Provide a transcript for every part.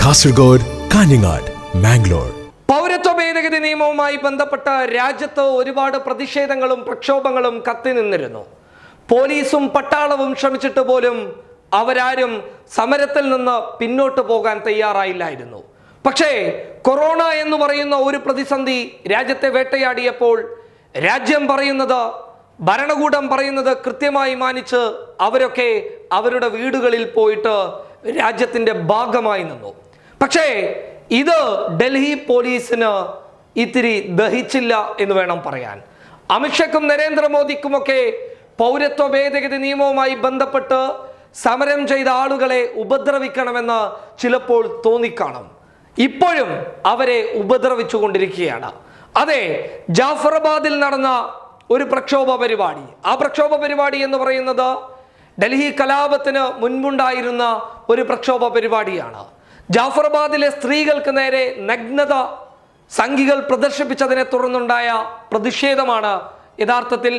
കാസർഗോഡ് കാഞ്ഞങ്ങാട് മാംഗ്ലൂർ പൗരത്വ ഭേദഗതി നിയമവുമായി ബന്ധപ്പെട്ട രാജ്യത്ത് ഒരുപാട് പ്രതിഷേധങ്ങളും പ്രക്ഷോഭങ്ങളും കത്തി നിന്നിരുന്നു. പോലീസും പട്ടാളവും ശ്രമിച്ചിട്ട് പോലും അവരാരും സമരത്തിൽ നിന്ന് പിന്നോട്ട് പോകാൻ തയ്യാറായില്ലായിരുന്നു. പക്ഷേ കൊറോണ എന്ന് പറയുന്ന ഒരു പ്രതിസന്ധി രാജ്യത്തെ വേട്ടയാടിയപ്പോൾ രാജ്യം പറയുന്നത് ഭരണകൂടം പറയുന്നത് കൃത്യമായി മാനിച്ച് അവരൊക്കെ അവരുടെ വീടുകളിൽ പോയിട്ട് രാജ്യത്തിന്റെ ഭാഗമായി നിന്നു. പക്ഷേ ഇത് ഡൽഹി പോലീസിന് ഇത്തിരി ദഹിച്ചില്ല എന്ന് വേണം പറയാൻ. അമിത്ഷയ്ക്കും നരേന്ദ്രമോദിക്കുമൊക്കെ പൗരത്വ ഭേദഗതി നിയമവുമായി ബന്ധപ്പെട്ട് സമരം ചെയ്ത ആളുകളെ ഉപദ്രവിക്കണമെന്ന് ചിലപ്പോൾ തോന്നിക്കാണും. ഇപ്പോഴും അവരെ ഉപദ്രവിച്ചു കൊണ്ടിരിക്കുകയാണ് അതെ ജാഫറബാദിൽ നടന്ന ഒരു പ്രക്ഷോഭ പരിപാടി. ആ പ്രക്ഷോഭ പരിപാടി എന്ന് പറയുന്നത് ഡൽഹി കലാപത്തിന് മുൻപുണ്ടായിരുന്ന ഒരു പ്രക്ഷോഭ പരിപാടിയാണ്. ജാഫറബാദിലെ സ്ത്രീകൾക്ക് നേരെ നഗ്നത സംഘികൾ പ്രദർശിപ്പിച്ചതിനെ തുടർന്നുണ്ടായ പ്രതിഷേധമാണ് യഥാർത്ഥത്തിൽ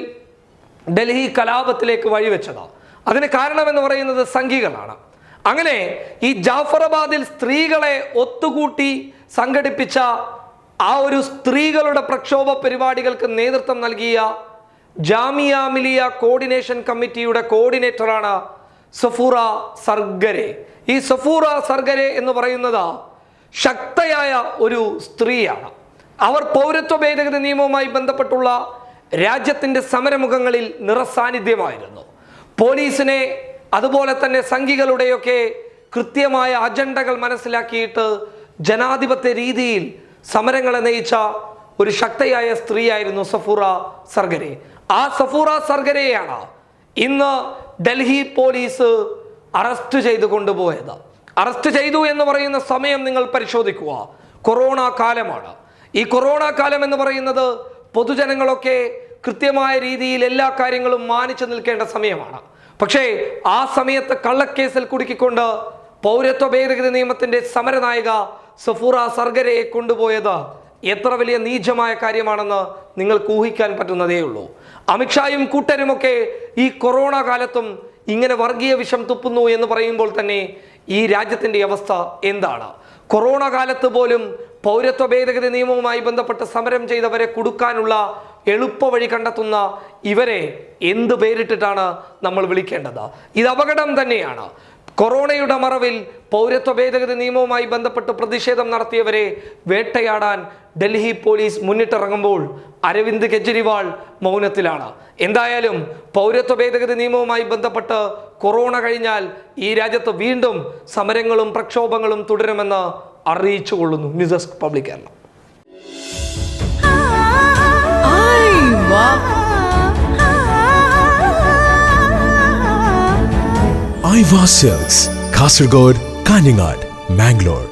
ഡൽഹി കലാപത്തിലേക്ക് വഴിവെച്ചത്. അതിന് കാരണമെന്ന് പറയുന്നത് സംഘികളാണ്. അങ്ങനെ ഈ ജാഫറബാദിൽ സ്ത്രീകളെ ഒത്തുകൂട്ടി സംഘടിപ്പിച്ച ആ ഒരു സ്ത്രീകളുടെ പ്രക്ഷോഭ പരിപാടികൾക്ക് നേതൃത്വം നൽകിയ ജാമിയ മിലിയ കോർഡിനേഷൻ കമ്മിറ്റിയുടെ കോർഡിനേറ്ററാണ് സഫൂറ സർഗരെ. ഈ സഫൂറ സർഗരെ എന്ന് പറയുന്നത് ശക്തയായ ഒരു സ്ത്രീയാണ്. അവർ പൗരത്വ ഭേദഗതി നിയമവുമായി ബന്ധപ്പെട്ടുള്ള രാജ്യത്തിന്റെ സമരമുഖങ്ങളിൽ നിറസാന്നിധ്യമായിരുന്നു. പോലീസിനെ അതുപോലെ തന്നെ സംഘികളുടെയൊക്കെ കൃത്യമായ അജണ്ടകൾ മനസ്സിലാക്കിയിട്ട് ജനാധിപത്യ രീതിയിൽ സമരങ്ങളെ നയിച്ച ഒരു ശക്തയായ സ്ത്രീയായിരുന്നു സഫൂറ സർഗരെ. ആ സഫൂറ സർഗരയെയാണ് ഇന്ന് ഡൽഹി പോലീസ് അറസ്റ്റ് ചെയ്ത് കൊണ്ടുപോയത്. അറസ്റ്റ് ചെയ്തു എന്ന് പറയുന്ന സമയം നിങ്ങൾ പരിശോധിക്കുക. കൊറോണ കാലമാണ്. ഈ കൊറോണ കാലം എന്ന് പറയുന്നത് പൊതുജനങ്ങളൊക്കെ കൃത്യമായ രീതിയിൽ എല്ലാ കാര്യങ്ങളും മാനിച്ചു നിൽക്കേണ്ട സമയമാണ്. പക്ഷേ ആ സമയത്ത് കള്ളക്കേസിൽ കുടുക്കിക്കൊണ്ട് പൗരത്വ ഭേദഗതി നിയമത്തിന്റെ സമരനായിക സഫൂറ സർഗരയെ കൊണ്ടുപോയത് എത്ര വലിയ നീചമായ കാര്യമാണെന്ന് നിങ്ങൾക്ക് ഊഹിക്കാൻ പറ്റുന്നതേ ഉള്ളൂ. അമിത്ഷായും കൂട്ടരുമൊക്കെ ഈ കൊറോണ കാലത്തും ഇങ്ങനെ വർഗീയ വിഷം തുപ്പുന്നു എന്ന് പറയുമ്പോൾ തന്നെ ഈ രാജ്യത്തിന്റെ അവസ്ഥ എന്താണ്? കൊറോണ കാലത്ത് പോലും പൗരത്വ ഭേദഗതി നിയമവുമായി ബന്ധപ്പെട്ട് സമരം ചെയ്തവരെ കൊടുക്കാനുള്ള എളുപ്പവഴി കണ്ടെത്തുന്ന ഇവരെ എന്ത് പേരിട്ടിട്ടാണ് നമ്മൾ വിളിക്കേണ്ടത്? ഇത് അപകടം തന്നെയാണ്. കൊറോണയുടെ മറവിൽ പൗരത്വ ഭേദഗതി നിയമവുമായി ബന്ധപ്പെട്ട് പ്രതിഷേധം നടത്തിയവരെ വേട്ടയാടാൻ ഡൽഹി പോലീസ് മുന്നിട്ടിറങ്ങുമ്പോൾ അരവിന്ദ് കെജ്രിവാൾ മൗനത്തിലാണ്. എന്തായാലും പൗരത്വ ഭേദഗതി നിയമവുമായി ബന്ധപ്പെട്ട് കൊറോണ കഴിഞ്ഞാൽ ഈ രാജ്യത്ത് വീണ്ടും സമരങ്ങളും പ്രക്ഷോഭങ്ങളും തുടരുമെന്ന് അറിയിച്ചു കൊള്ളുന്നു ന്യൂസ് ഡെസ്ക് പബ്ലിക് കേരളം. ഐവ സെൽസ് കാസർഗോഡ് കാഞ്ഞങ്ങാട് മാംഗ്ലൂർ